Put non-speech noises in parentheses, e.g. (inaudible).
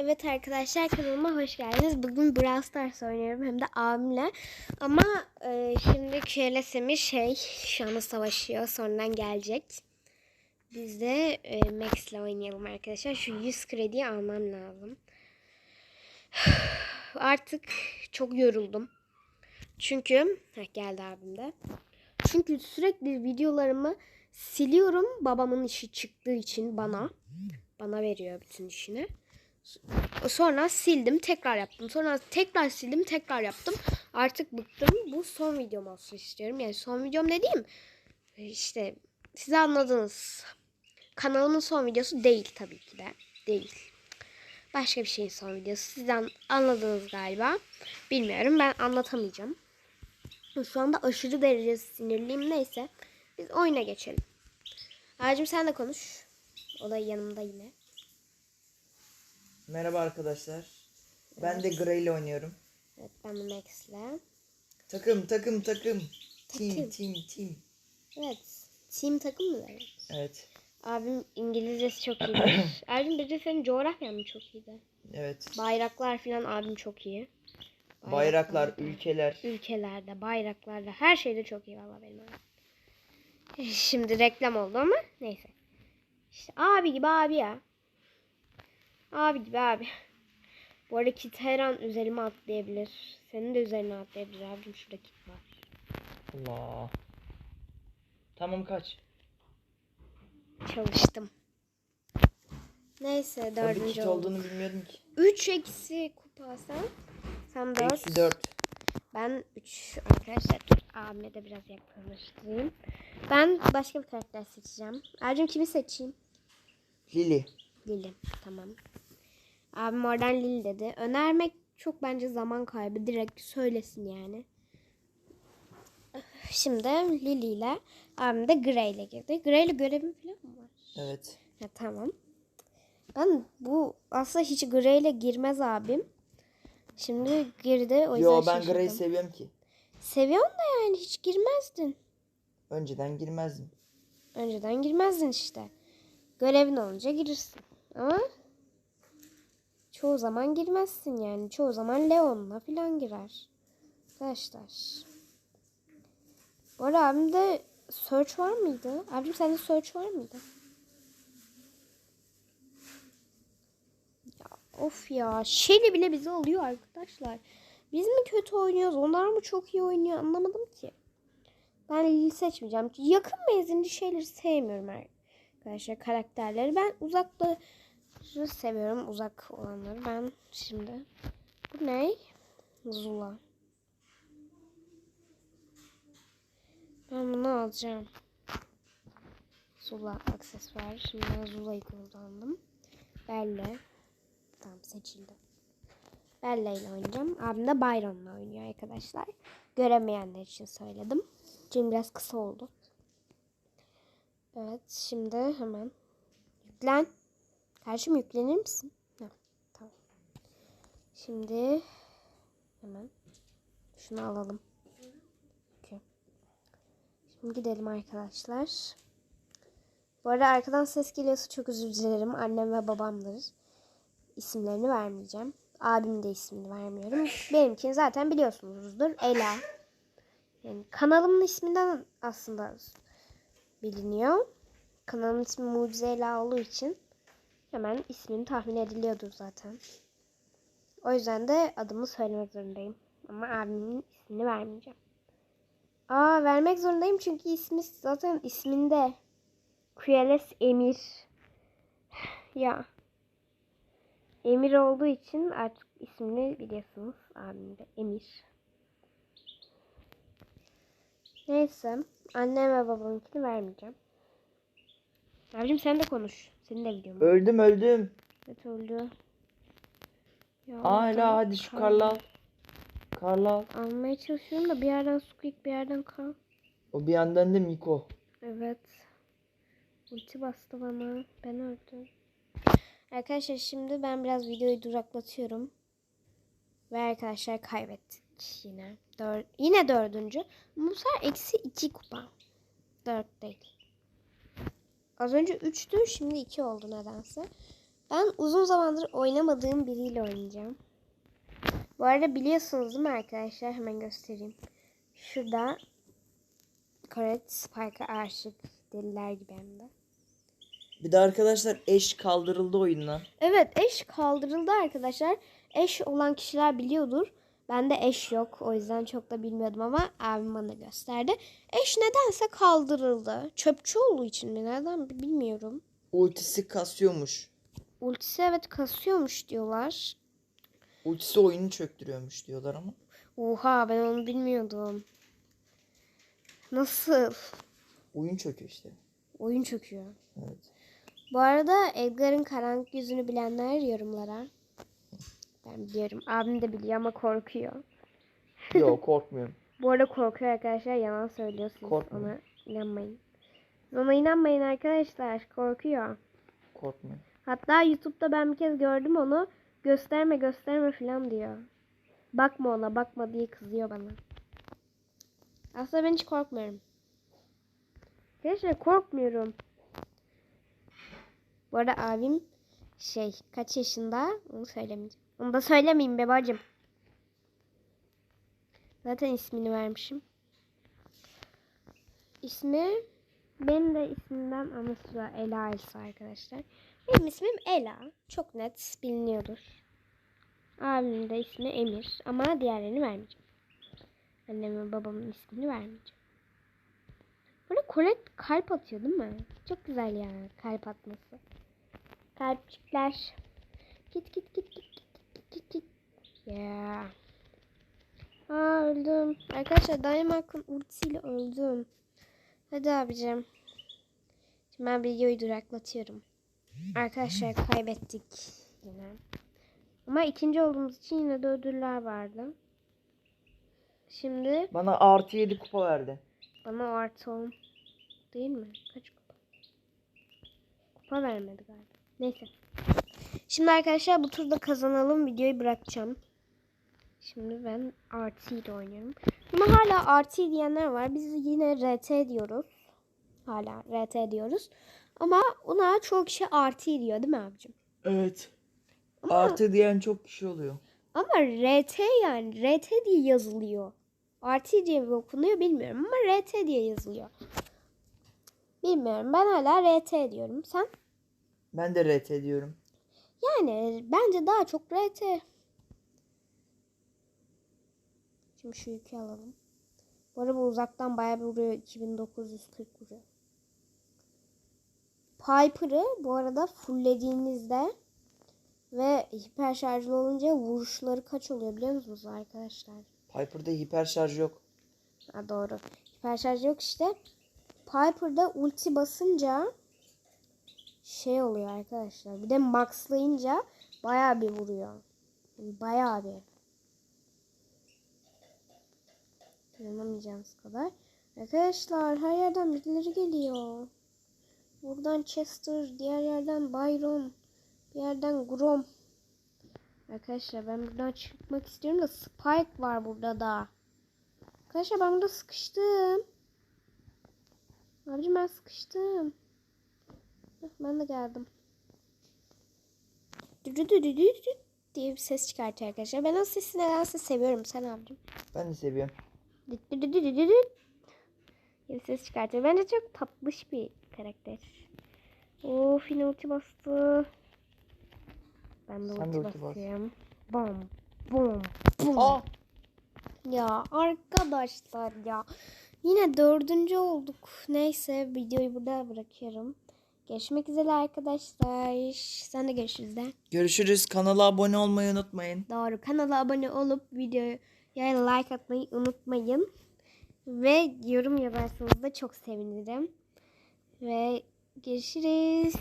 Evet arkadaşlar kanalıma hoş geldiniz. Bugün Brawl Stars oynuyorum hem de abimle. Ama e, şimdi KLS'mi şey şu anda savaşıyor. Sonradan gelecek. Biz de e, Max'le oynayalım arkadaşlar. Şu 100 krediyi almam lazım. (sighs) Artık çok yoruldum. Çünkü heh, geldi abim de. Çünkü sürekli videolarımı siliyorum. Babamın işi çıktığı için bana. Bana veriyor bütün işini. Sonra sildim tekrar yaptım. Sonra tekrar sildim tekrar yaptım. Artık bıktım. Bu son videom olsun istiyorum. Yani son videom dediğim işte siz anladınız. Kanalımın son videosu değil tabii ki de. Değil. Başka bir şeyin son videosu. Siz an- anladınız galiba. Bilmiyorum ben anlatamayacağım. Şu anda aşırı derecede sinirliyim. Neyse. Biz oyuna geçelim. Ağacım sen de konuş. O da yanımda yine. Merhaba arkadaşlar. Ben de Grey ile oynuyorum. Evet ben de Max'le. Takım takım takım. Takım. Team team team. Evet. Team takım mı demek? Evet. Abim İngilizcesi çok iyidir. (clears throat) abim bir de senin coğrafyan mı çok iyiydi? Evet. Bayraklar falan abim çok iyi. Bayraklar, ülkeler. Ülkelerde, bayraklarda, her şeyde çok iyi valla benim abim. (laughs) Şimdi reklam oldu ama neyse. İşte abi gibi abi ya. Abi gibi abi. Bu arada kit her an üzerime atlayabilir. Senin de üzerine atlayabilir abim. Şurada kit var. Allah. Tamam kaç. Çalıştım. Neyse dördüncü kit oldum. olduğunu bilmiyordum ki. 3 eksi kupa sen. Sen 4. Eksi 4. Ben 3 arkadaşlar. Abime de biraz yakınlaştırayım. Ben başka bir karakter seçeceğim. Ercim kimi seçeyim? Lili. Lili. Tamam. Abim oradan Lili dedi. Önermek çok bence zaman kaybı. Direkt söylesin yani. Şimdi Lili ile abim de Grey ile girdi. Grey ile görevim falan mı var? Evet. Ha, tamam. Ben bu aslında hiç Grey ile girmez abim. Şimdi girdi o yüzden Yo ben şaşırdım. Grey'i seviyorum ki. Seviyorsun da yani hiç girmezdin. Önceden girmezdim. Önceden girmezdin işte. Görevin olunca girirsin. Ama çoğu zaman girmezsin yani. Çoğu zaman Leon'la falan girer. Arkadaşlar. Bu arada abimde search var mıydı? Abim sende search var mıydı? Ya of ya. Şeyle bile bizi alıyor arkadaşlar. Biz mi kötü oynuyoruz? Onlar mı çok iyi oynuyor? Anlamadım ki. Ben Lili seçmeyeceğim. Yakın menzilli şeyleri sevmiyorum arkadaşlar karakterleri. Ben uzakları seviyorum. Uzak olanları. Ben şimdi bu ne? Zula. Ben bunu alacağım. Zula aksesuar. Şimdi ben Zula'yı kullandım. Belle. Tamam seçildi. Bella ile oynayacağım. Abim de Byron'la oynuyor arkadaşlar. Göremeyenler için söyledim. Çünkü biraz kısa oldu. Evet şimdi hemen yüklen. Karşım yüklenir misin? Ha, tamam. Şimdi hemen şunu alalım. Okey. Şimdi gidelim arkadaşlar. Bu arada arkadan ses geliyorsa çok özür dilerim. Annem ve babamdır. İsimlerini vermeyeceğim. Abimin de ismini vermiyorum. Benimkini zaten biliyorsunuzdur. Ela. Yani kanalımın isminden aslında biliniyor. Kanalımın ismi Mucize Ela olduğu için hemen ismini tahmin ediliyordur zaten. O yüzden de adımı söylemek zorundayım. Ama abimin ismini vermeyeceğim. Aa vermek zorundayım çünkü ismi zaten isminde. Kuyales Emir. (sighs) ya. Emir olduğu için artık ismini biliyorsunuz. Abim de Emir. Neyse. Annem ve babamınkini vermeyeceğim. Abicim sen de konuş. Senin de var. Öldüm öldüm. Evet öldü. Ya Hala hadi şu kar- karla al. Karla al. Almaya çalışıyorum da bir yerden squeak bir yerden kal. O bir yandan da Miko. Evet. Ulti bastı bana. Ben öldüm. Arkadaşlar şimdi ben biraz videoyu duraklatıyorum. Ve arkadaşlar kaybettik yine. Dör yine dördüncü. Bu sefer eksi iki kupa. Dört değil. Az önce üçtü şimdi iki oldu nedense. Ben uzun zamandır oynamadığım biriyle oynayacağım. Bu arada biliyorsunuz değil mi arkadaşlar? Hemen göstereyim. Şurada Koret Spike'a aşık deliler gibi hem de. Bir de arkadaşlar eş kaldırıldı oyundan. Evet eş kaldırıldı arkadaşlar. Eş olan kişiler biliyordur. Bende eş yok. O yüzden çok da bilmiyordum ama abim bana gösterdi. Eş nedense kaldırıldı. Çöpçü olduğu için mi? Neden bilmiyorum. Ultisi kasıyormuş. Ultisi evet kasıyormuş diyorlar. Ultisi oyunu çöktürüyormuş diyorlar ama. Oha ben onu bilmiyordum. Nasıl? Oyun çöküyor işte. Oyun çöküyor. Evet. Bu arada Edgar'ın karanlık yüzünü bilenler yorumlara. Ben biliyorum. Abim de biliyor ama korkuyor. Yok (laughs) korkmuyorum. Bu arada korkuyor arkadaşlar. Yalan söylüyorsunuz. Korkmuyor. Ona inanmayın. Ona inanmayın arkadaşlar. Korkuyor. Korkmuyorum. Hatta YouTube'da ben bir kez gördüm onu. Gösterme gösterme falan diyor. Bakma ona bakma diye kızıyor bana. Aslında ben hiç korkmuyorum. Arkadaşlar korkmuyorum. Bu arada abim şey kaç yaşında onu söylemeyeceğim. Onu da söylemeyeyim be bacım. Zaten ismini vermişim. İsmi benim de ismimden anlaşılıyor Ela Elsa arkadaşlar. Benim ismim Ela. Çok net biliniyordur. Abimin de ismi Emir. Ama diğerlerini vermeyeceğim. Annemin babamın ismini vermeyeceğim. Böyle Colette kalp atıyor değil mi? Çok güzel yani kalp atması. Kalpçikler. Git git git git git git git git. Yeah. Aa öldüm. Arkadaşlar Dynamite'ın ultisiyle öldüm. Hadi abicim. Şimdi ben videoyu duraklatıyorum. Arkadaşlar kaybettik yine. Ama ikinci olduğumuz için yine de ödüller vardı. Şimdi Bana artı 7 kupa verdi. bana artı 10 değil mi? Kaç kupa? Kupa vermedi galiba. Neyse. Şimdi arkadaşlar bu turda kazanalım. Videoyu bırakacağım. Şimdi ben artı ile oynuyorum. Ama hala artı diyenler var. Biz yine RT diyoruz. Hala RT diyoruz. Ama ona çok kişi artı diyor değil mi abicim? Evet. Ama, Artı diyen çok kişi oluyor. ama RT yani RT diye yazılıyor. Artı diye mi okunuyor bilmiyorum ama RT diye yazılıyor. Bilmiyorum. Ben hala RT diyorum. Sen? Ben de RT diyorum. Yani bence daha çok RT. Şimdi şu yükü alalım. Bu arada bu uzaktan bayağı bir vuruyor. 2940 vuruyor. Piper'ı bu arada fulllediğinizde ve hiper şarjlı olunca vuruşları kaç oluyor biliyor musunuz arkadaşlar? Piper'da hiper şarj yok. Ha doğru. Hiper şarj yok işte. Piper'da ulti basınca şey oluyor arkadaşlar. Bir de maxlayınca bayağı bir vuruyor. Bayağı bir. İnanamayacağınız kadar. Arkadaşlar her yerden birileri geliyor. Buradan Chester, diğer yerden Byron, bir yerden Grom. Arkadaşlar ben buradan çıkmak istiyorum da Spike var burada da. Arkadaşlar ben burada sıkıştım. Abicim ben sıkıştım. Ben de geldim. Dü-dü-dü-dü-dü diye bir ses çıkartıyor arkadaşlar. Ben o sesi nedense seviyorum. Sen abicim. Ben de seviyorum. Dü-dü-dü-dü-dü-dü diye bir ses çıkartıyor. Bence çok tatlış bir karakter. Of yine ulti bastı. Ben de Sen de ulti ulti bas. basayım. Bom. Bom. Bom. Aa! Ya arkadaşlar ya. Yine dördüncü olduk. Neyse videoyu burada bırakıyorum. Görüşmek üzere arkadaşlar. Sen de görüşürüz de. Görüşürüz. Kanala abone olmayı unutmayın. Doğru. Kanala abone olup videoya like atmayı unutmayın. Ve yorum yazarsanız da çok sevinirim. Ve görüşürüz.